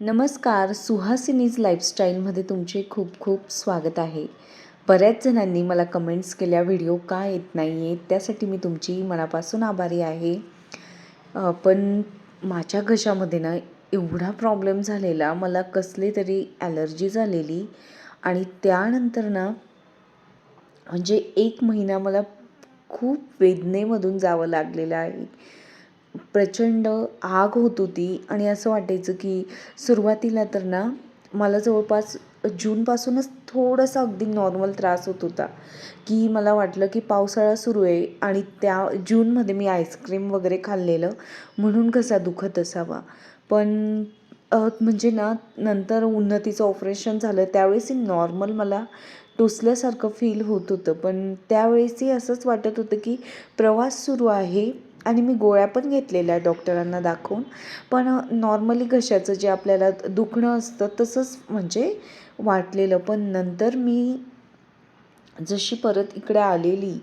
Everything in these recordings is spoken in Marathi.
नमस्कार सुहासिनीज लाईफस्टाईलमध्ये तुमचे खूप खूप स्वागत आहे. बऱ्याच जणांनी मला कमेंट्स केल्या व्हिडिओ का येत नाही आहेत त्यासाठी मी तुमची मनापासून आभारी आहे. पण माझ्या घशामध्ये ना एवढा प्रॉब्लेम झालेला मला कसले तरी ॲलर्जी झालेली आणि त्यानंतर ना म्हणजे एक महिना मला खूप वेदनेमधून जावं लागलेलं आहे. प्रचंड आग होत होती. आणि असं वाटायचं की सुरुवातीला तर ना मला जवळपास जूनपासूनच थोडासा अगदी नॉर्मल त्रास होत होता. की मला वाटलं की पावसाळा सुरू आहे आणि त्या जूनमध्ये मी आईस्क्रीम वगैरे खाल्लेलं. म्हणून कसा दुखत असावा. पण म्हणजे ना नंतर उन्नतीचं ऑपरेशन झालं. त्यावेळेसही नॉर्मल मला टोचल्यासारखं फील होत होतं. पण त्यावेळेसही असंच वाटत होतं की प्रवास सुरू आहे. आणि मी गोळ्या पण घेतलेल्या डॉक्टरांना दाखवून. पण नॉर्मली घशाचं जे आपल्याला दुखणं असतं तसंच म्हणजे वाटलेलं. पण नंतर मी जशी परत इकडे आलेली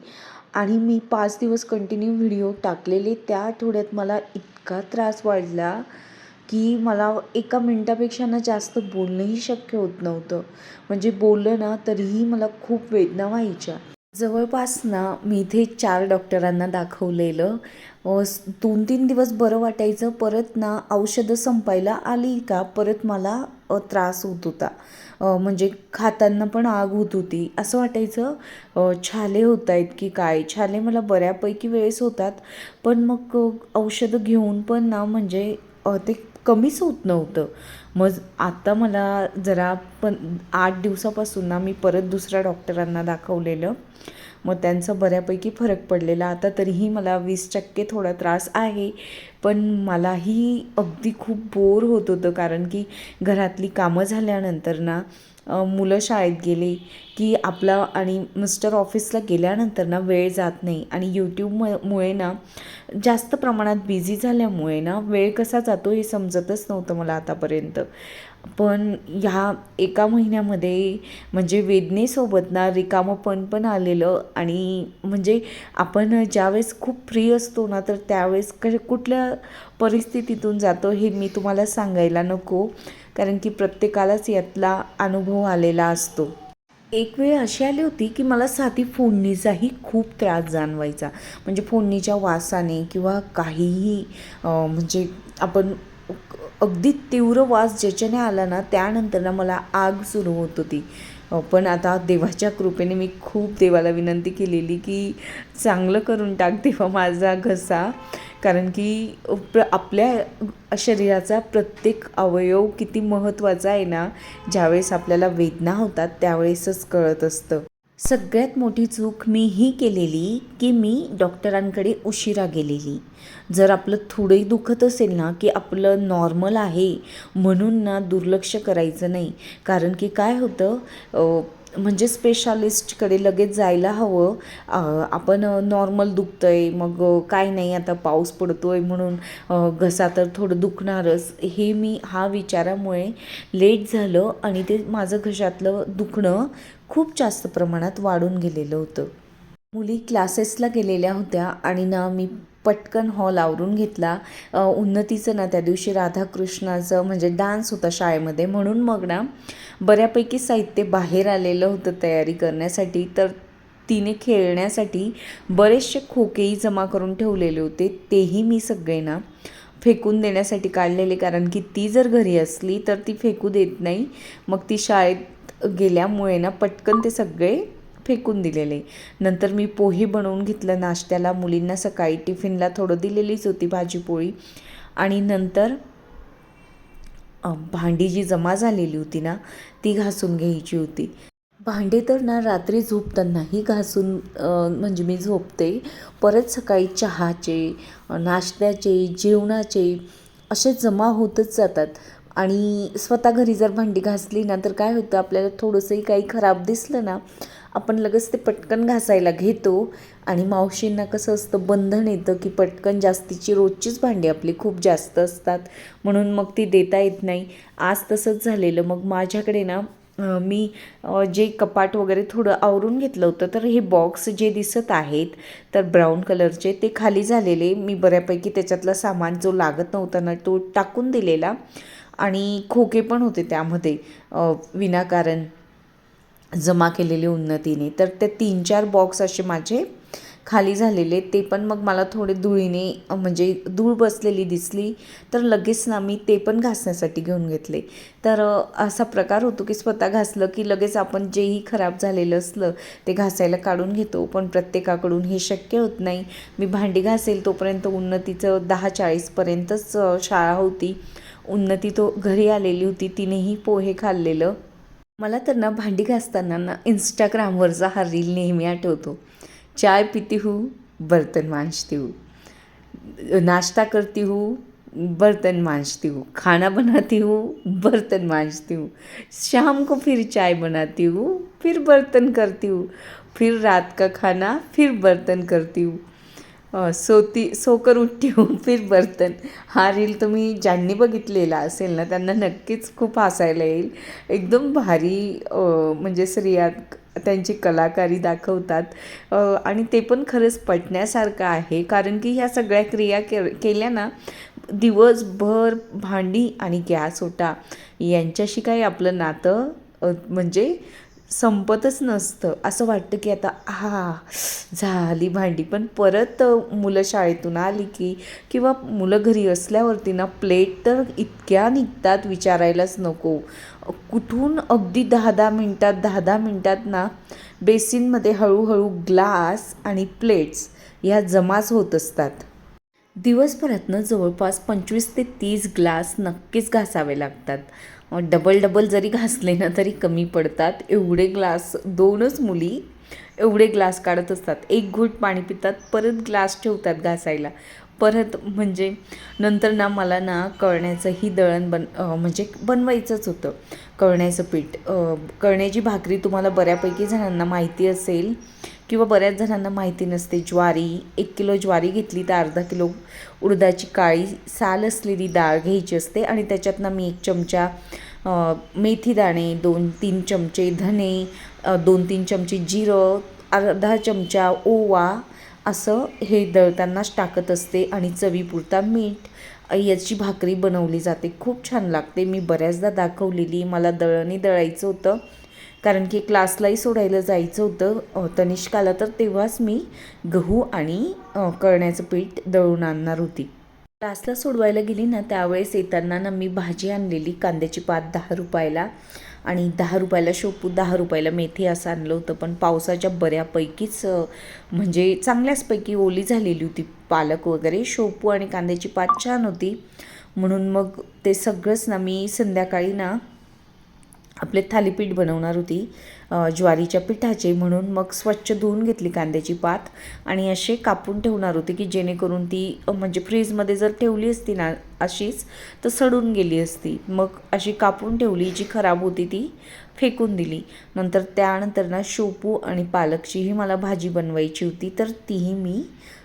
आणि मी पाच दिवस कंटिन्यू व्हिडिओ टाकलेले त्या आठवड्यात मला इतका त्रास वाढला की मला एका मिनटापेक्षा ना जास्त बोलणंही शक्य होत नव्हतं. म्हणजे बोललं ना तरीही मला खूप वेदना व्हायच्या. जवळपास ना मी इथे चार डॉक्टरांना दाखवलेलं. दोन तीन दिवस बरं वाटायचं परत ना औषधं संपायला आली का परत मला त्रास होत होता. म्हणजे खाताना पण आग होत होती. असं वाटायचं छाले होत आहेत की काय? छाले मला बऱ्यापैकी वेळेस होतात पण मग औषधं घेऊन पण ना म्हणजे ते कमीच होत नव्हतं. मग आता मला जरा पण आठ दिवसापासून ना मी परत दुसऱ्या डॉक्टरांना दाखवलेलं. मग त्यांचा बऱ्यापैकी फरक पडलेला. आता तरीही मला वीस टक्के थोडा त्रास आहे. पण मलाही अगदी खूप बोर होत होतं. कारण की घरातली कामं झाल्यानंतर ना मुलं शाळेत गेले की आपला आणि मिस्टर ऑफिसला गेल्यानंतर ना वेळ जात नाही. आणि यूट्यूब मुळे ना जास्त प्रमाणात बिझी झाल्यामुळे ना वेळ कसा जातो हे समजतच नव्हतं मला आतापर्यंत. पण ह्या एका महिन्यामध्ये म्हणजे वेदनेसोबत ना रिकामंपण पण आलेलं आणि म्हणजे आपण ज्यावेळेस खूप फ्री असतो ना तर त्यावेळेस क कुठल्या परिस्थितीतून जातो हे मी तुम्हाला सांगायला नको. कारण की प्रत्येकालाच यातला अनुभव आलेला असतो. एक वेळ अशी आली होती की मला साधी फोडणीचाही खूप त्रास जाणवायचा. म्हणजे फोडणीच्या वासाने किंवा काहीही म्हणजे आपण अगदी तीव्र वास ज्याच्याने आला ना त्यानंतर ना मला आग सुरू होत होती. पण आता देवाच्या कृपेने मी खूप देवाला विनंती केलेली की चांगलं करून टाक देवा माझा घसा. कारण की प्र आपल्या शरीराचा प्रत्येक अवयव किती महत्त्वाचा आहे ना ज्यावेळेस आपल्याला वेदना होतात त्यावेळेसच कळत असतं. सगळ्यात मोठी चूक मी ही केलेली की मी डॉक्टरांकडे उशिरा गेलेली. जर आपलं थोडंही दुखत असेल ना की आपलं नॉर्मल आहे म्हणून ना दुर्लक्ष करायचं नाही. कारण की काय होतं म्हणजे स्पेशालिस्टकडे लगेच जायला हवं. आपण नॉर्मल दुखतं आहे मग काय नाही आता पाऊस पडतो आहे म्हणून घसा तर थोडं दुखणारच. हे मी हा विचारामुळे लेट झालं आणि ते माझं घशातलं दुखणं खूप जास्त प्रमाणात वाढून गेलेलं होतं. मुली क्लासेसला गेलेल्या होत्या आणि ना मी पटकन हॉल आवरून घेतला. उन्नतीचं ना त्या दिवशी राधाकृष्णाचं म्हणजे डान्स होता शाळेमध्ये. म्हणून मग ना बऱ्यापैकी साहित्य बाहेर आलेलं होतं तयारी करण्यासाठी. तर तिने खेळण्यासाठी बरेचसे खोकेही जमा करून ठेवलेले होते. तेही मी सगळे ना फेकून देण्यासाठी काढलेले. कारण की ती जर घरी असली तर ती फेकू देत नाही. मग ती शाळेत गेल्यामुळे ना पटकन ते सगळे फेकून दिलेले. नंतर मी पोहे बनवून घेतलं नाश्त्याला. मुलींना सकाळी टिफिनला थोडं दिलेलीच होती भाजीपोळी. आणि नंतर भांडी जी जमा झालेली होती ना ती घासून घ्यायची होती. भांडे तर ना रात्री झोपतानाही घासून म्हणजे मी झोपते. परत सकाळी चहाचे नाश्त्याचे जेवणाचे असे जमा होतच जातात. आणि स्वतः घरी जर भांडी घासली ना तर काय होतं आपल्याला थोडंसंही काही खराब दिसलं ना आपण लगेच ते पटकन घासायला घेतो. आणि मावशींना कसं असतं बंधन येतं की पटकन जास्तीची रोजचीच भांडी आपली खूप जास्त असतात. म्हणून मग ती देता येत नाही. आज तसंच झालेलं. मग माझ्याकडे ना मी जे कपाट वगैरे थोडं आवरून घेतलं होतं तर हे बॉक्स जे दिसत आहेत तर ब्राऊन कलरचे ते खाली झालेले. मी बऱ्यापैकी त्याच्यातला सामान जो लागत नव्हता ना तो टाकून दिलेला. आणि खोके पण होते त्यामध्ये. विनाकारण जमा केलेले उन्नतीने. तर ते तीन चार बॉक्स असे माझे खाली झालेले. ते पण मग मला थोडे धुळीने म्हणजे धूळ बसलेली दिसली तर लगेच ना मी ते पण घासण्यासाठी घेऊन घेतले. तर असा प्रकार होतो की स्वतः घासलं की लगेच आपण जेही खराब झालेलं असलं ते घासायला काढून घेतो. पण प्रत्येकाकडून हे शक्य होत नाही. मी भांडी घासेल तोपर्यंत उन्नतीचं दहा चाळीसपर्यंतच शाळा होती. उन्नती तो घरी आलेली होती तिनेही पोहे खाल्लेलं. मला तर ना भांडी घासताना ना इंस्टाग्रामवरचा हा रील नेहमी आठवतो. चाय पीती हूँ बर्तन मांजती हूँ. नाश्ता करती हूँ बर्तन मांजती हूँ. खाना बनाती हूँ बर्तन मांजती हूँ. शाम को फिर चाय बनाती हूँ फिर बर्तन करती हूँ. फिर रात का खाना फिर बर्तन करती हूँ. सोती सोकर उठती फिर बर्तन हा रील तुम्ही ज्यांनी बघितलेला असेल ना त्यांना नक्कीच खूप हसायला येईल. एकदम भारी म्हणजे स्त्रिया त्यांची कलाकारी दाखवतात. आणि ते पण खरंच पटण्यासारखं आहे कारण की ह्या सगळ्या क्रिया के केल्या ना दिवसभर भांडी आणि गॅस ओटा यांच्याशी काही आपलं नातं म्हणजे संपतच नसतं. असं वाटतं की आता हा झाली भांडी. पण परत मुलं शाळेतून आली की किंवा मुलं घरी असल्यावरती ना प्लेट तर इतक्या निघतात विचारायलाच नको. कुठून अगदी दहा दहा मिनटात दहा दहा मिनटात ना बेसिनमध्ये हळूहळू ग्लास आणि प्लेट्स ह्या जमाच होत असतात. दिवसभरातनं जवळपास पंचवीस ते तीस ग्लास नक्कीच घासावे लागतात. डबल डबल जरी घासले ना तरी कमी पडतात. एवढे ग्लास दोनच मुली एवढे ग्लास काढत असतात. एक घोट पाणी पितात परत ग्लास ठेवतात घासायला. परत म्हणजे नंतर ना मला ना कळण्याचंही दळण बन म्हणजे बनवायचंच होतं. कळण्याचं पीठ कळण्याची भाकरी तुम्हाला बऱ्यापैकी जणांना माहिती असेल. किंवा बऱ्याच जणांना माहिती नसते. ज्वारी एक किलो ज्वारी घेतली तर अर्धा किलो उडदाची काळी साल असलेली डाळ घ्यायची असते आणि त्याच्यातनं मी एक चमचा मेथी दाणे दोन तीन चमचे धने दोन तीन चमचे जिरं अर्धा चमचा ओवा असं हे दळतानाच टाकत असते आणि चवीपुरता मीठ याची भाकरी बनवली जाते. खूप छान लागते. मी बऱ्याचदा दाखवलेली. मला दळणी दळायचं होतं. कारण की क्लासलाही सोडायला जायचं होतं. तनिष्काला तर तेव्हाच मी गहू आणि कळण्याचं पीठ दळून आणणार होती. क्लासला सोडवायला गेली ना त्यावेळेस येताना ना मी भाजी आणलेली कांद्याची पात दहा रुपयाला आणि दहा रुपयाला शोपू दहा रुपयाला मेथी असं आणलं होतं. पण पावसाच्या बऱ्यापैकीच म्हणजे चांगल्याचपैकी ओली झालेली होती. पालक वगैरे शोपू आणि कांद्याची पात छान होती. म्हणून मग ते सगळंच ना मी संध्याकाळी ना आपले थालीपीठ बनवणार होती ज्वारीच्या पिठाचे. म्हणून मग स्वच्छ धुवून घेतली कांद्याची पात आणि असे कापून ठेवणार होते की जेणेकरून ती म्हणजे फ्रीजमध्ये जर ठेवली असती ना अशीच तर सडून गेली असती. मग अशी कापून ठेवली जी खराब होती ती फेकून दिली. नंतर त्यानंतर ना शोपू आणि पालकचीही मला भाजी बनवायची होती तर तीही मी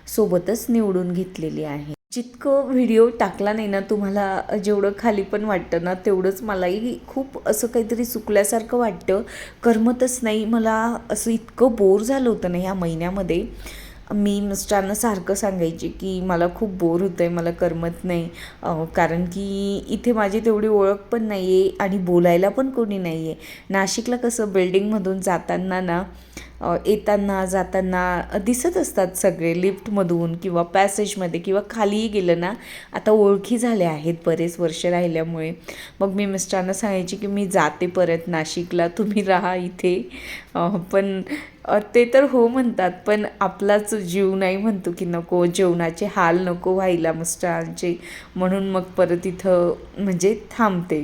सोबतच निवडून घेतलेली आहे. जितकं व्हिडिओ टाकला नाही ना तुम्हाला जेवढं खाली पण वाटतं ना तेवढंच मलाही खूप असं काहीतरी चुकल्यासारखं वाटतं. करमतच नाही. मला असं इतकं बोर झालं होतं ना ह्या महिन्यामध्ये. मी मिस्टरांना सारखं सांगायचे की मला खूप बोर होतं आहे मला करमत नाही. कारण की इथे माझी तेवढी ओळख पण नाही आहे आणि बोलायला पण कोणी नाही आहे नाशिकला कसं बिल्डिंगमधून जाताना ना येताना जाताना दिसत असतात सगळे लिफ्टमधून किंवा पॅसेजमध्ये किंवा खालीही गेलं ना आता ओळखी झाल्या आहेत बरेच वर्ष राहिल्यामुळे. मग मी मिस्टरांना सांगायची की मी जाते परत नाशिकला तुम्ही राहा इथे. पण ते तर हो म्हणतात पण आपलाच जीव नाही म्हणतो की नको जेवणाचे हाल नको व्हायला मिस्टरांचे. म्हणून मग परत इथं म्हणजे थांबते.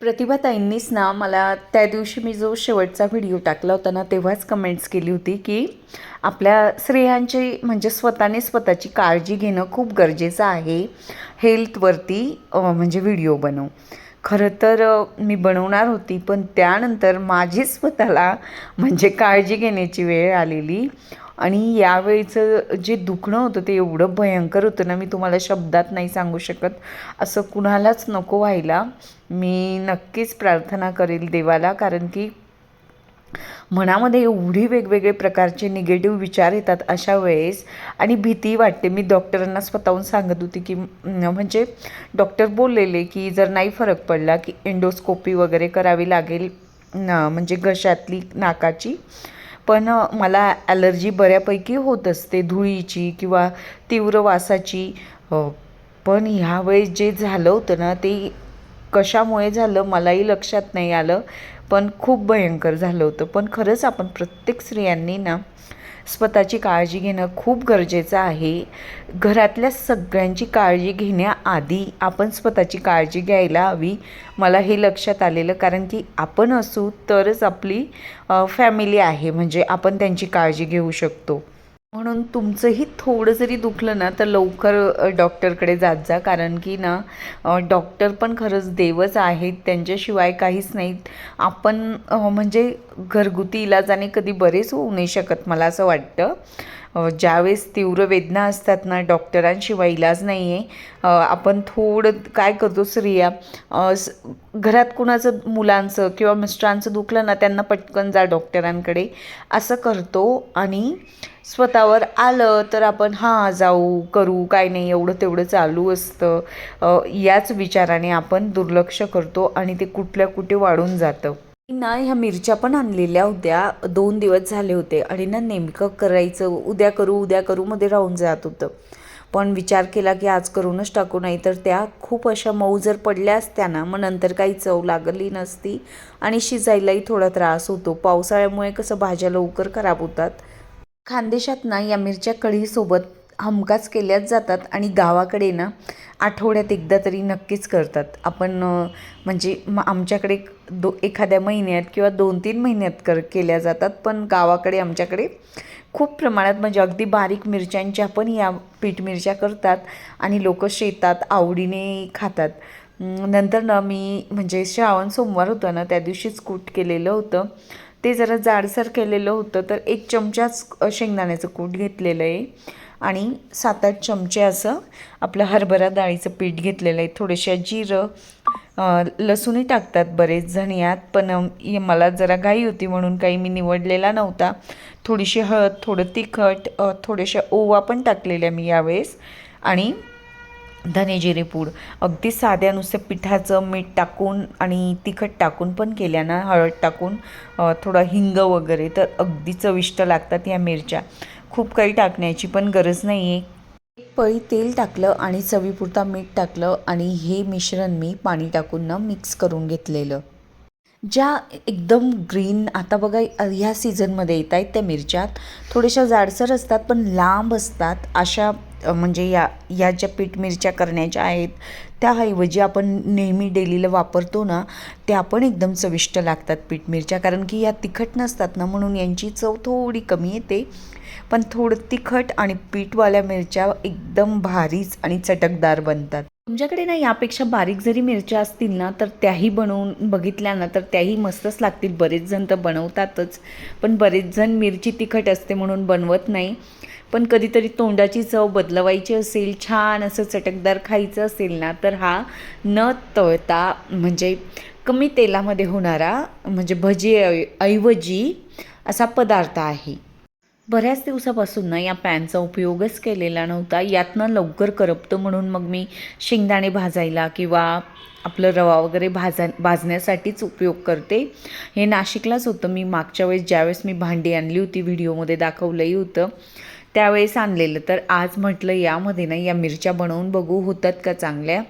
प्रतिभाताईंनीच ना मला त्या दिवशी मी जो शेवटचा व्हिडिओ टाकला होता ना तेव्हाच कमेंट्स केली होती की आपल्या स्त्रियांची म्हणजे स्वतःने स्वतःची काळजी घेणं खूप गरजेचं आहे. हेल्थवरती म्हणजे व्हिडिओ बनव. खरं तर मी बनवणार होती पण त्यानंतर माझी स्वतःला म्हणजे काळजी घेण्याची वेळ आलेली आणि यावेळीचं जे दुखणं होतं ते एवढं भयंकर होतं ना मी तुम्हाला शब्दात नाही सांगू शकत. असं कुणालाच नको व्हायला. मी नक्कीच प्रार्थना करेल देवाला कारण की मनामध्ये एवढी वेगवेगळे प्रकारचे निगेटिव्ह विचार येतात अशा वेळेस. आणि भीती वाटते. मी डॉक्टरांना स्वतःहून सांगत होती की म्हणजे डॉक्टर बोललेले की जर नाही फरक पडला की एंडोस्कोपी वगैरे करावी लागेल म्हणजे घशातली नाकाची. पण मला ॲलर्जी बऱ्यापैकी होत असते. धुळीची किंवा तीव्र वासाची. पण ह्यावेळेस जे झालं होतं ना ते कशामुळे झालं मलाही लक्षात नाही आलं. पण खूप भयंकर झालं होतं. पण खरंच आपण प्रत्येक स्त्रियांनी ना स्वतःची काळजी घेणं खूप गरजेचं आहे. घरातल्या सगळ्यांची काळजी घेण्याआधी आपण स्वतःची काळजी घ्यायला हवी. मला हे लक्षात आलेलं कारण की आपण असू तरच आपली फॅमिली आहे. म्हणजे आपण त्यांची काळजी घेऊ शकतो. म्हणून तुमचंही थोडं जरी दुखलं ना तर लवकर डॉक्टरकडे जात जा. कारण की ना डॉक्टर पण खरंच देवच आहेत. त्यांच्याशिवाय काहीच नाहीत. आपण म्हणजे घरगुती इलाजाने कधी बरेच होऊ नाही शकत मला असं वाटतं. ज्यावेळेस तीव्र वेदना असतात ना डॉक्टरांशिवाय इलाज नाही आहे आपण थोडं काय करतो स्त्रिया स- घरात कुणाचं मुलांचं किंवा मिस्टरांचं दुखलं ना त्यांना पटकन जा डॉक्टरांकडे. असं करतो आणि स्वतःवर आलं तर आपण हां जाऊ करू काय नाही एवढं तेवढं चालू असतं. याच विचाराने आपण दुर्लक्ष करतो आणि ते कुठल्या कुठे वाढून जातं. ना ह्या मिरच्या पण आणलेल्या होत्या. दोन दिवस झाले होते. आणि ना नेमकं करायचं उद्या करू उद्या करू मध्ये राहून जात होतं. पण विचार केला की आज करूनच टाकू नाही तर त्या खूप अशा मऊ जर पडल्या असत्या ना मग नंतर काही चव लागली नसती आणि शिजायलाही थोडा त्रास होतो. पावसाळ्यामुळे कसं भाज्या लवकर खराब होतात. खानदेशात ना या मिरच्या कढीसोबत हमखास केल्याच जातात आणि गावाकडे ना आठवड्यात एकदा तरी नक्कीच करतात. आपण म्हणजे म आमच्याकडे दो एखाद्या महिन्यात किंवा दोन तीन महिन्यात कर केल्या जातात पण गावाकडे आमच्याकडे खूप प्रमाणात म्हणजे अगदी बारीक मिरच्यांच्या पण या पीठ मिरच्या करतात आणि लोक शेतात आवडीने खातात. नंतर ना मी म्हणजे श्रावण सोमवार होता ना त्या दिवशीच कूट केलेलं होतं. ते जरा जाडसर केलेलं होतं तर एक चमचाच शेंगदाण्याचं कूट घेतलेलं आहे. आणि सात आठ चमचे असं आपलं हरभरा डाळीचं पीठ घेतलेलं आहे. थोडेशा जिरं लसूणही टाकतात बरेच जण यात पण मला जरा घाई होती म्हणून काही मी निवडलेला नव्हता. थोडीशी हळद थोडं तिखट थोडेशा थोड्याशा ओवा पण टाकलेल्या मी यावेळेस आणि धने पूड. अगदी साध्या नुसतं पिठाचं मीठ टाकून आणि तिखट टाकून पण केल्या ना हळद टाकून थोडं थोडा हिंग वगैरे तर अगदी चविष्ट लागतात या मिरच्या. खूप काही टाकण्याची पण गरज नाही आहे एक पळी तेल टाकलं आणि चवीपुरता मीठ टाकलं आणि हे मिश्रण मी पाणी टाकून ना मिक्स करून घेतलेलं. ज्या एकदम ग्रीन आता बघा ह्या सीझनमध्ये येत आहेत त्या मिरच्यात. थोड्याशा जाडसर असतात पण लांब असतात. अशा म्हणजे या या ज्या पीठ मिरच्या करण्याच्या आहेत त्याऐवजी आपण नेहमी डेलीला वापरतो ना त्या पण एकदम चविष्ट लागतात पीठ मिरच्या. कारण की या तिखट नसतात ना म्हणून यांची चव थोडी कमी येते. पण थोडं तिखट आणि पीठवाल्या मिरच्या एकदम भारीच आणि चटकदार बनतात. तुमच्याकडे ना यापेक्षा बारीक जरी मिरच्या असतील ना तर त्याही बनवून बघितल्या ना तर त्याही मस्तच लागतील. बरेच जण तर बनवतातच पण बरेच जण मिरची तिखट असते म्हणून बनवत नाही. पण कधीतरी तोंडाची चव बदलवायची असेल छान असं चटकदार खायचं असेल ना तर हा न तळता म्हणजे कमी तेलामध्ये होणारा म्हणजे भजी ऐवजी असा पदार्थ आहे. बऱ्याच दिवसापासून ना या पॅनचा उपयोगच केलेला नव्हता. यातनं लवकर करपतं म्हणून मग मी शेंगदाणे भाजायला किंवा आपलं रवा वगैरे भाजा भाजण्यासाठीच उपयोग करते. हे नाशिकलाच होतं. मी मागच्या वेळेस ज्यावेळेस मी भांडी आणली होती व्हिडिओमध्ये दाखवलंही होतं त्यावेळेस आणलेलं. तर आज म्हटलं यामध्ये ना या मिरच्या बनवून बघू होतात का चांगल्या?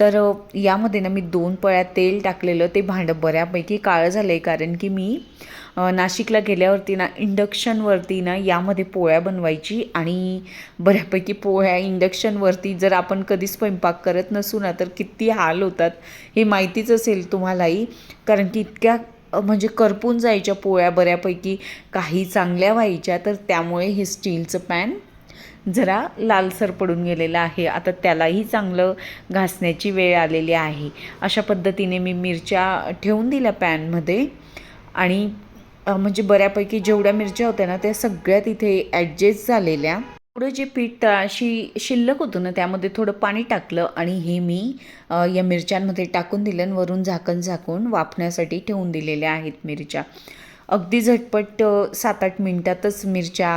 तर यामध्ये ना मी दोन पळ्या तेल टाकलेलं ते भांडं बऱ्यापैकी काळं झालं आहे कारण की मी नाशिकला गेल्यावरती ना इंडक्शनवरती ना यामध्ये पोळ्या बनवायची. आणि बऱ्यापैकी पोळ्या इंडक्शनवरती जर आपण कधी स्वयंपाक करत नसू ना तर किती हाल होतात हे माहितीच असेल तुम्हालाही. कारण की इतक्या म्हणजे करपून जायच्या पोळ्या बऱ्यापैकी काही चांगल्या व्हायच्या तर त्यामुळे हे स्टीलचं पॅन जरा लालसर पडून गेलेला आहे. आता त्यालाही चांगलं घासण्याची वेळ आलेली आहे. अशा पद्धतीने मी मिरच्या ठेवून दिल्या पॅनमध्ये आणि म्हणजे बऱ्यापैकी जेवढ्या मिरच्या होत्या ना त्या सगळ्या तिथे ॲडजस्ट झालेल्या. पुढं जे पीठ तळाशी शिल्लक होतं ना त्यामध्ये थोडं पाणी टाकलं आणि हे मी या मिरच्यांमध्ये टाकून दिलं आणि वरून झाकण झाकून वाफण्यासाठी ठेवून दिलेल्या आहेत मिरच्या. अगदी झटपट सात आठ मिनटातच मिरच्या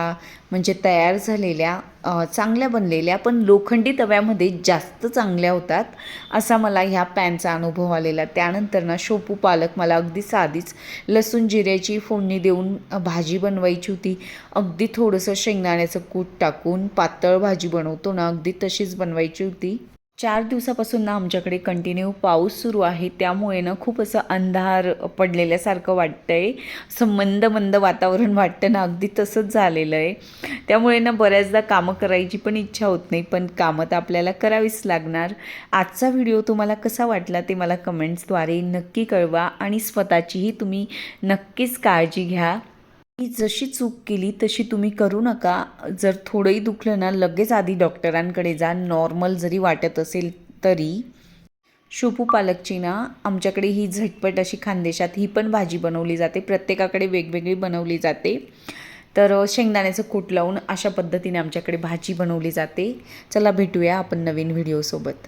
म्हणजे तयार झालेल्या चांगल्या बनलेल्या पण लोखंडी तव्यामध्ये जास्त चांगल्या होतात असा मला ह्या पॅनचा अनुभव आलेला. त्यानंतर ना शोपू पालक मला अगदी साधीच लसूण जिऱ्याची फोडणी देऊन भाजी बनवायची होती. अगदी थोडंसं शेंगदाण्याचं कूट टाकून पातळ भाजी बनवतो ना अगदी तशीच बनवायची होती. चार दिवसापासून ना आमच्याकडे कंटिन्यू पाऊस सुरू आहे. त्यामुळे ना खूप असं अंधार पडलेल्यासारखं वाटतं आहे असं मंद मंद वातावरण वाटतं ना. अगदी तसंच झालेलं आहे. त्यामुळे ना बऱ्याचदा कामं करायची पण इच्छा होत नाही. पण कामं तर आपल्याला करावीच लागणार. आजचा व्हिडिओ तुम्हाला कसा वाटला ते मला कमेंट्सद्वारे नक्की कळवा. आणि स्वतःचीही तुम्ही नक्कीच काळजी घ्या. ही जशी चूक केली तशी तुम्ही करू नका. जर थोडंही दुखलं ना लगेच आधी डॉक्टरांकडे जा. नॉर्मल जरी वाटत असेल तरी. शोपू पालकची ना आमच्याकडे ही झटपट अशी खानदेशात ही पण भाजी बनवली जाते. प्रत्येकाकडे वेगवेगळी बनवली जाते. तर शेंगदाण्याचं कूट लावून अशा पद्धतीने आमच्याकडे भाजी बनवली जाते. चला भेटूया आपण नवीन व्हिडिओसोबत.